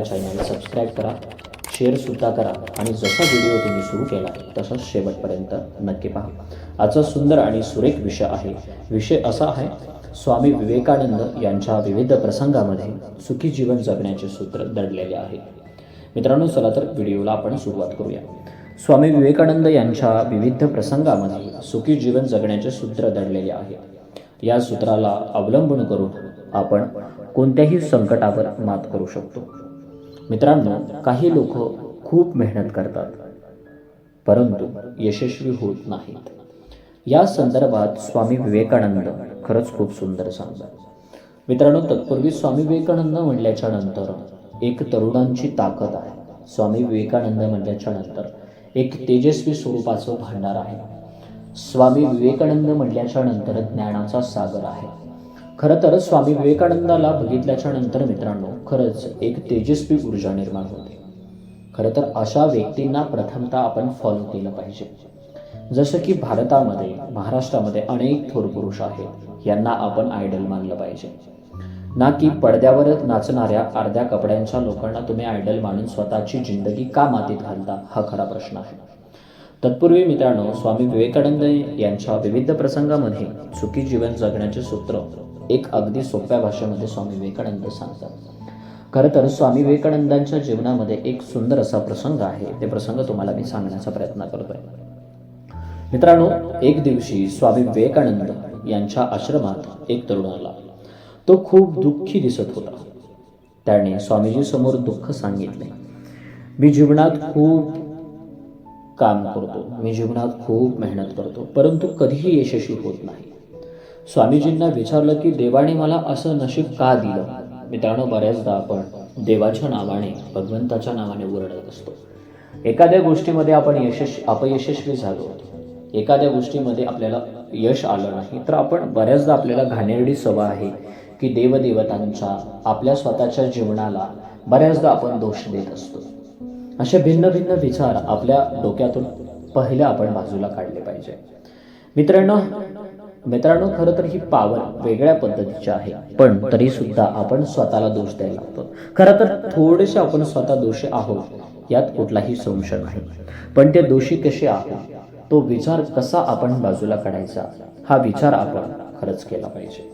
Channel subscribe करा शेअरसुद्धा करा आणि जसा व्हिडिओ तुम्ही सुरू केला तसाच शेवटपर्यंत नक्की पहा. आजचा सुंदर आणि सुरेख विषय आहे. विषय असा आहे स्वामी विवेकानंद यांच्या विविध प्रसंगामध्ये सुखी जीवन जगण्याचे सूत्र दडलेले आहे. मित्रांनो चला तर व्हिडिओला आपण सुरुवात करूया. स्वामी विवेकानंद यांच्या विविध प्रसंगामध्ये सुखी जीवन जगण्याचे सूत्र दडलेले आहे. या सूत्राला अवलंबून करून आपण कोणत्याही संकटावर मात करू शकतो. मित्रांनो काही लोक खूप मेहनत करतात परंतु यशस्वी होत नाहीत. या संदर्भात स्वामी विवेकानंद खरंच खूप सुंदर सांगतात. मित्रांनो तत्पूर्वी स्वामी विवेकानंद म्हटल्याच्या नंतर एक तरुणांची ताकद आहे. स्वामी विवेकानंद म्हटल्याच्या नंतर एक तेजस्वी स्वरूपाचं भांडार आहे. स्वामी विवेकानंद म्हटल्याच्या नंतर ज्ञानाचा सागर आहे. खरं तर स्वामी विवेकानंदाला बघितल्याच्या नंतर मित्रांनो खरंच एक तेजस्वी ऊर्जा निर्माण होते. खरं तर अशा व्यक्तींना प्रथमतः आपण फॉलो केलं पाहिजे. जसं की भारतामध्ये महाराष्ट्रामध्ये अनेक थोर पुरुष आहेत यांना आपण आयडल मानलं पाहिजे. ना की पडद्यावर नाचणाऱ्या अर्ध्या कपड्यांच्या लोकांना तुम्ही आयडल मानून स्वतःची जिंदगी का मातीत घालता हा खरा प्रश्न आहे. तत्पूर्वी मित्रांनो स्वामी विवेकानंद यांच्या विविध प्रसंगामध्ये सुखी जीवन जगण्याचे सूत्र एक अगदी सोप्या भाषेमध्ये स्वामी विवेकानंद सांगतात. खरं तर स्वामी विवेकानंदांच्या जीवनामध्ये एक सुंदर असा प्रसंग आहे. ते प्रसंग तुम्हाला मी सांगण्याचा प्रयत्न करतोय. मित्रांनो एक दिवशी स्वामी विवेकानंद यांच्या आश्रमात एक तरुण आला. तो खूप दुःखी दिसत होता. त्याने स्वामीजी समोर दुःख सांगितले. मी जीवनात खूप काम करतो. मी जीवनात खूप मेहनत करतो. परंतु कधीही यशस्वी होत नाही. स्वामीजींना विचारलं की देवाने मला असं नशीब का दिलं? मित्रांनो बऱ्याचदा आपण देवाच्या नावाने भगवंताच्या नावाने ओरडत असतो. एखाद्या गोष्टीमध्ये आपण यशस् अपयशस्वी झालो. एखाद्या गोष्टीमध्ये आपल्याला यश आलं नाही तर आपण बऱ्याचदा आपल्याला घाणेरडी सवय आहे की देवदेवतांच्या आपल्या स्वतःच्या जीवनाला बऱ्याचदा आपण दोष देत असतो. असे भिन्न भिन्न विचार आपल्या डोक्यातून पहिले आपण बाजूला काढले पाहिजे. मित्रांनो मित्रांनो खरं तर ही पावर वेगळ्या पद्धतीची आहे. पण तरी सुद्धा आपण स्वतःला दोष द्यायला लागतो. खरं तर थोडेसे आपण स्वतः दोषी आहोत यात कुठलाही संशय नाही. पण ते दोषी कसे आहोत तो विचार कसा आपण बाजूला काढायचा हा विचार आपण खरंच केला पाहिजे.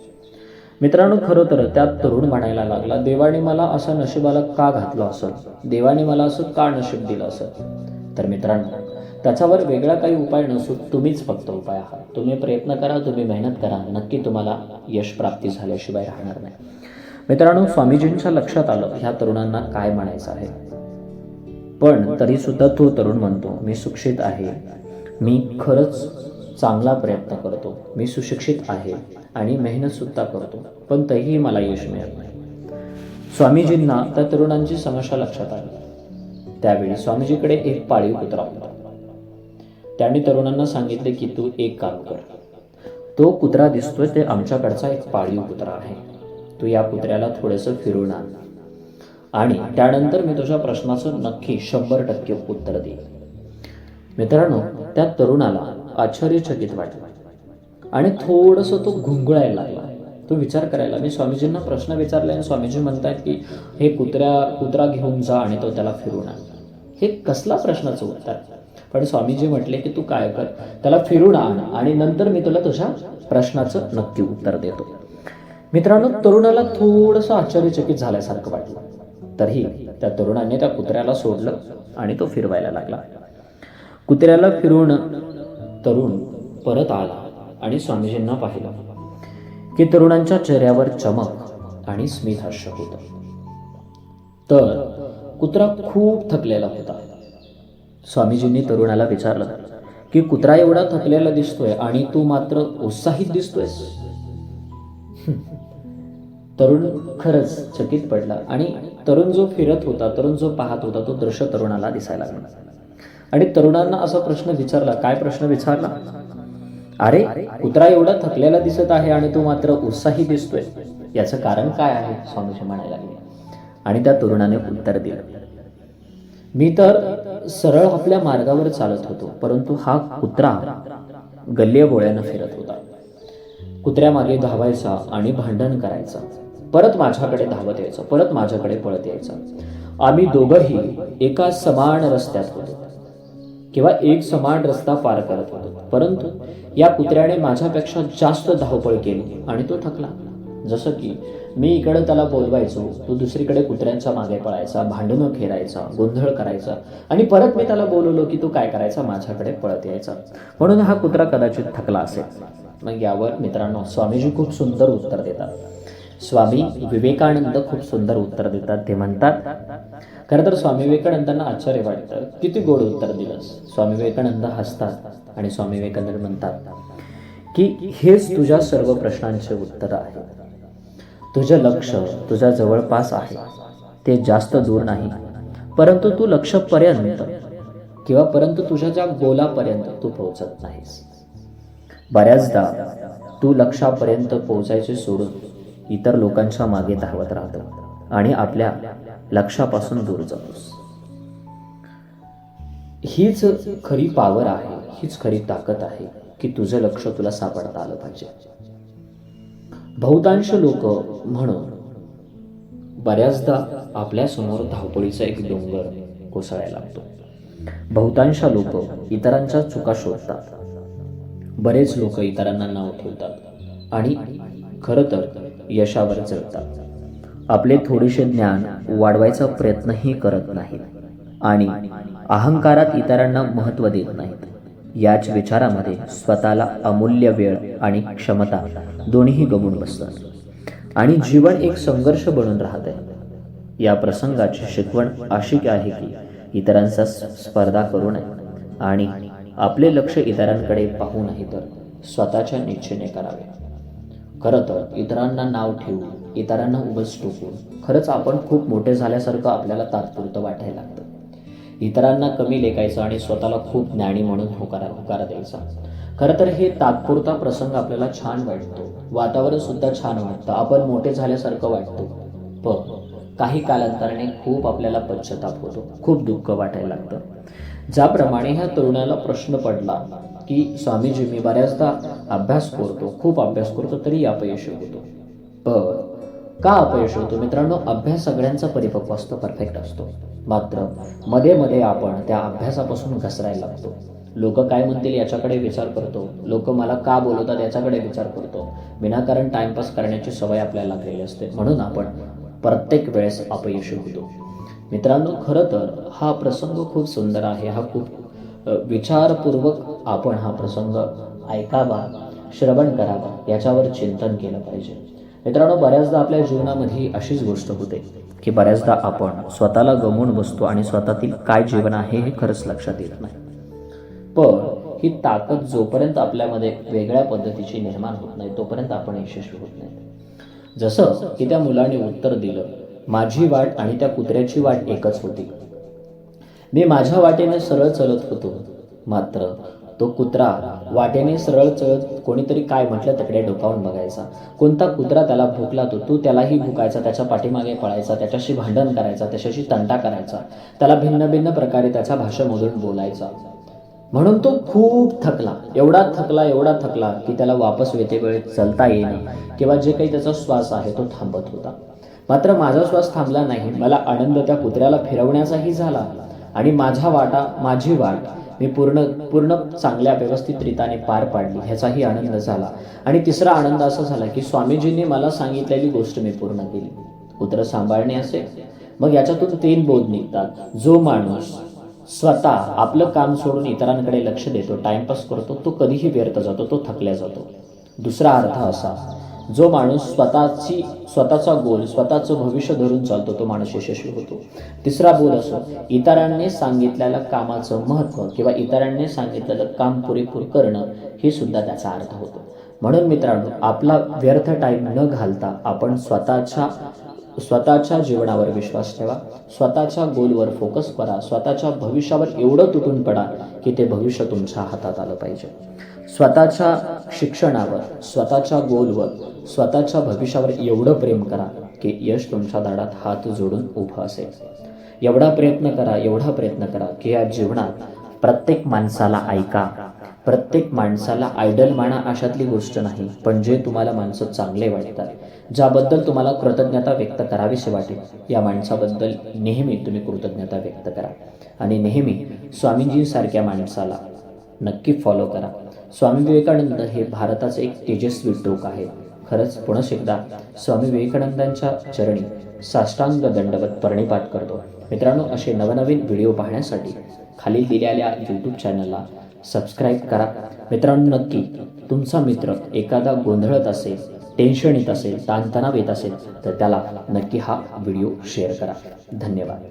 मित्रांनो खरं तर त्यात तरुण म्हणायला लागला देवाने मला असा नशिबाला का घातलं असं? देवाने मला असं का नशीब दिलं असं? तर मित्रांनो त्याच्यावर वेगळा काही उपाय नसून तुम्हीच फक्त उपाय आहात. तुम्ही प्रयत्न करा तुम्ही मेहनत करा. नक्की तुम्हाला यश प्राप्ती झाल्याशिवाय राहणार नाही. मित्रांनो स्वामीजींच्या लक्षात आलं ह्या तरुणांना काय म्हणायचं आहे. पण तरी सुद्धा तो तरुण म्हणतो मी सुशिक्षित आहे. मी खरंच चांगला प्रयत्न करतो. मी सुशिक्षित आहे आणि मेहनत सुद्धा करतो. पण तरीही मला यश मिळत नाही. स्वामीजींना त्या तरुणांची समस्या लक्षात आली. त्यावेळी स्वामीजीकडे एक पाळीव कुत्रा होता त्यांनी तरुणांना सांगितले की तू एक काम कर. तो कुत्रा दिसतोय ते आमच्याकडचा एक पाळीव कुत्रा आहे. तू या कुत्र्याला थोडंसं फिरून आण. आणि त्यानंतर मी तुझ्या प्रश्नाचं नक्की शंभर टक्के उत्तर देईन. मित्रांनो त्या तरुणाला आश्चर्यचकित वाटलं. आणि थोडंसं तो घुंगळायला लागला. तो विचार करायला मी स्वामीजींना प्रश्न विचारले आणि स्वामीजी म्हणतात की हे कुत्र्या कुत्रा घेऊन जा आणि तो त्याला फिरून आण. हे कसला प्रश्नाचं उत्तर? पण स्वामीजी म्हटले की तू काय कर? त्याला फिरून आण आणि नंतर मी तुला तुझ्या प्रश्नाचं नक्की उत्तर देतो. मित्रांनो तरुणाला थोडंसं आश्चर्यचकित झाल्यासारखं वाटलं. तरीही त्या तरुणाने त्या कुत्र्याला सोडलं आणि तो फिरवायला लागला. कुत्र्याला फिरून तरुण परत आला आणि स्वामीजींना पाहिलं की तरुणांच्या चेहऱ्यावर चमक आणि स्मित हास्य होतं. तर कुत्रा खूप थकलेला होता. स्वामीजींनी तरुणाला विचारलं की कुत्रा एवढा थकलेला दिसतोय आणि तू मात्र उत्साहित दिसतोयस. तरुण खरंच चकित पडला आणि तरुण जो फिरत होता तरुण जो पाहत होता तो दृश्य तरुणाला दिसायला लागला. आणि तरुणांना असा प्रश्न विचारला काय प्रश्न विचारला? अरे कुत्रा एवढा थकलेला दिसत आहे आणि तो मात्र उत्साही दिसतोय. याचं कारण काय आहे? स्वामीजी म्हणायला लागले. आणि त्या तरुणाने उत्तर दिलं. मी तर सरळ आपल्या मार्गावर चालत होतो परंतु हा कुत्रा गल्लेबोळ्यानं फिरत होता. कुत्र्यामागे धावायचा आणि भांडण करायचा. परत माझ्याकडे धावत यायचं परत माझ्याकडे पळत यायचं. आम्ही दोघंही एका समान रस्त्यात होतो किंवा एक समान रस्ता पार करत होतो. परंतु या कुत्र्याने माझ्यापेक्षा जास्त धावपळ केली आणि तो थकला. जसं की मी इकडं त्याला बोलवायचो तो दुसरीकडे कुत्र्यांच्या मागे पळायचा भांडणं खेळायचा गोंधळ करायचा आणि परत मी त्याला बोलवलो की तू काय करायचा माझ्याकडे पळत यायचा. म्हणून हा कुत्रा कदाचित थकला असेल. मग यावर मित्रांनो स्वामीजी खूप सुंदर उत्तर देतात. स्वामी विवेकानंद खूप सुंदर उत्तर देतात. ते म्हणतात खरं तर स्वामी विवेकानंदांना आश्चर्य वाटतं. किती गोड उत्तर दिलंस. स्वामी विवेकानंद हसतात आणि स्वामी विवेकानंद म्हणतात की हेच तुझ्या सर्व प्रश्नांचे उत्तर आहे. तुझं लक्ष तुझ्या जवळपास आहे. ते जास्त दूर नाही. परंतु तू लक्षपर्यंत किंवा परंतु तुझ्या ज्या गोलापर्यंत तू पोहोचत नाहीस. बऱ्याचदा तू लक्षापर्यंत पोहोचायचे सोडून इतर लोकांच्या मागे धावत राहतो आणि आपल्या लक्षापासून दूर जातोस. हीच खरी पावर आहे हीच खरी ताकद आहे की तुझं लक्ष तुला सापडता आलं पाहिजे. बहुतांश लोक म्हणून बऱ्याचदा आपल्यासमोर धावपळीचा एक डोंगर कोसळायला लागतो. बहुतांश लोक इतरांच्या चुका शोधतात. बरेच लोक इतरांना नाव ठेवतात आणि खरं तर यशावर चढतात. आपले थोडेसे ज्ञान वाढवायचा प्रयत्नही करत नाहीत आणि अहंकारात इतरांना महत्त्व देत नाहीत. याच विचारामध्ये स्वतःला अमूल्य वेळ आणि क्षमता दोन्हीही गमून बसतात. आणि जीवन एक संघर्ष बनून राहत आहे या प्रसंगाची शिकवण अशी आहे की इतरांचा स्पर्धा करू नये आणि आपले लक्ष इतरांकडे पाहू नाही तर स्वतःच्या निश्चयने करावे. खरं तर इतरांना नाव ठेवून इतरांना उगस टोकून खरंच आपण खूप मोठे झाल्यासारखं आपल्याला तात्पुरतं वाटायला लागतं. इतरांना कमी लेखायचं आणि स्वतःला खूप ज्ञानी म्हणून होकारा होकारा द्यायचा. खरं तर हे तात्पुरता प्रसंग आपल्याला छान वाटतो. वातावरण सुद्धा छान वाटतं. आपण मोठे झाल्यासारखं वाटतो. पण काही कालांतराने खूप आपल्याला पश्चाताप होतो. खूप दुःख वाटायला लागतं. ज्याप्रमाणे ह्या तरुणाला प्रश्न पडला की स्वामीजी मी बऱ्याचदा अभ्यास करतो. खूप अभ्यास करतो तरी अपयशी होतो. पण का अपयश होतो? मित्रांनो अभ्यास सगळ्यांचा परिपक्व असतो परफेक्ट असतो. मात्रमध्ये मध्ये आपण त्या अभ्यासापासून घसरायला लागतो. लोक काय म्हणतील याच्याकडे विचार करतो. लोक मला का बोलवतात याच्याकडे विचार करतो. विनाकारण टाइमपास करण्याची सवय आपल्याला लागलेली असते. म्हणून आपण प्रत्येक वेळेस अपयशी होतो. मित्रांनो खरं तर हा प्रसंग खूप सुंदर आहे. हा खूप विचारपूर्वक आपण हा प्रसंग ऐकावा श्रवण करावा याच्यावर चिंतन केलं पाहिजे. मित्रांनो बऱ्याचदा आपल्या जीवनामध्ये अशीच गोष्ट होते की बऱ्याचदा आपण स्वतःला गमवून बसतो आणि स्वतःतील काय जीवन आहे हे खरंच लक्षात येत नाही. पण ही ताकद जोपर्यंत आपल्यामध्ये वेगळ्या पद्धतीची निर्माण होत नाही तोपर्यंत आपण यशस्वी होत नाही. जसं की त्या मुलाने उत्तर दिलं माझी वाट आणि त्या कुत्र्याची वाट एकच होती. मी माझ्या वाटेने सरळ चलत होतो मात्र तो कुत्रा वाटेने सरळ चळत कोणीतरी काय म्हटलं तिकडे डोकावून बघायचा. कोणता कुत्रा त्याला भुकला तो तू त्यालाही भुकायचा त्याच्या पाठीमागे पळायचा त्याच्याशी भांडण करायचा त्याच्याशी तंटा करायचा त्याला भिन्न भिन्न प्रकारे त्याच्या भाषेमधून बोलायचा. म्हणून तो खूप थकला. एवढा थकला एवढा थकला की त्याला वापस वेळ चलता येईना किंवा जे काही त्याचा श्वास आहे तो थांबत होता. मात्र माझा श्वास थांबला नाही. मला आनंद त्या कुत्र्याला फिरवण्याचाही झाला आणि माझा वाटा माझी वाट मी पूर्ण पूर्ण चांगल्या व्यवस्थित रीताने पार पाडली ह्याचाही आनंद झाला. आणि तिसरा आनंद असा झाला की स्वामीजींनी मला सांगितलेली गोष्ट मी पूर्ण केली. कुत्र सांभाळणे असे. मग याच्यातून तीन बोध निघतात. जो माणूस स्वतः आपलं काम सोडून इतरांकडे लक्ष देतो टाइमपास करतो तो कधीही व्यर्थ जातो तो थकल्या जातो. दुसरा अर्थ असा जो माणूस स्वतःची स्वतःचा गोल स्वतःचं भविष्य धरून चालतो तो माणूस यशस्वी होतो. तिसरा बोध असो इतरांनी सांगितलेल्या कामाचं महत्त्व किंवा इतरांनी सांगितलेलं काम पुरेपूर करणं हे सुद्धा त्याचा अर्थ होतो. म्हणून मित्रांनो आपला व्यर्थ टाईम न घालता आपण स्वतःच्या स्वतःच्या जीवनावर विश्वास ठेवा. स्वतःच्या गोलवर फोकस करा. स्वतःच्या भविष्यावर एवढं तुटून पडा की ते भविष्य तुमच्या हातात आलं पाहिजे. स्वतःच्या शिक्षणावर स्वतःच्या गोलवर स्वतःच्या भविष्यावर एवढं प्रेम करा की यश तुमच्या दाडात हात जोडून उभं असेल. एवढा प्रयत्न करा एवढा प्रयत्न करा की या जीवनात प्रत्येक माणसाला ऐका प्रत्येक माणसाला आयडल म्हणा अशातली गोष्ट नाही पण जे तुम्हाला माणसं चांगले वाटतात ज्याबद्दल तुम्हाला कृतज्ञता व्यक्त करावीशी वाटेल या माणसाबद्दल नेहमी तुम्ही कृतज्ञता व्यक्त करा. आणि नेहमी स्वामीजींसारख्या माणसाला नक्की फॉलो करा. स्वामी विवेकानंद हे भारताचे एक तेजस्वी टोक आहे खरंच पुनश एकदा स्वामी विवेकानंदांच्या चरणी साष्टांग दंडवत प्रणिपात करतो. मित्रांनो असे नवनवीन व्हिडिओ पाहण्यासाठी खाली दिलेल्या यूट्यूब चॅनलला सबस्क्राईब करा. मित्रांनो नक्की तुमचा मित्र एखादा गोंधळत असेल टेन्शन येत असेल ताणतणाव येत असेल तर त्याला नक्की हा व्हिडिओ शेअर करा. धन्यवाद.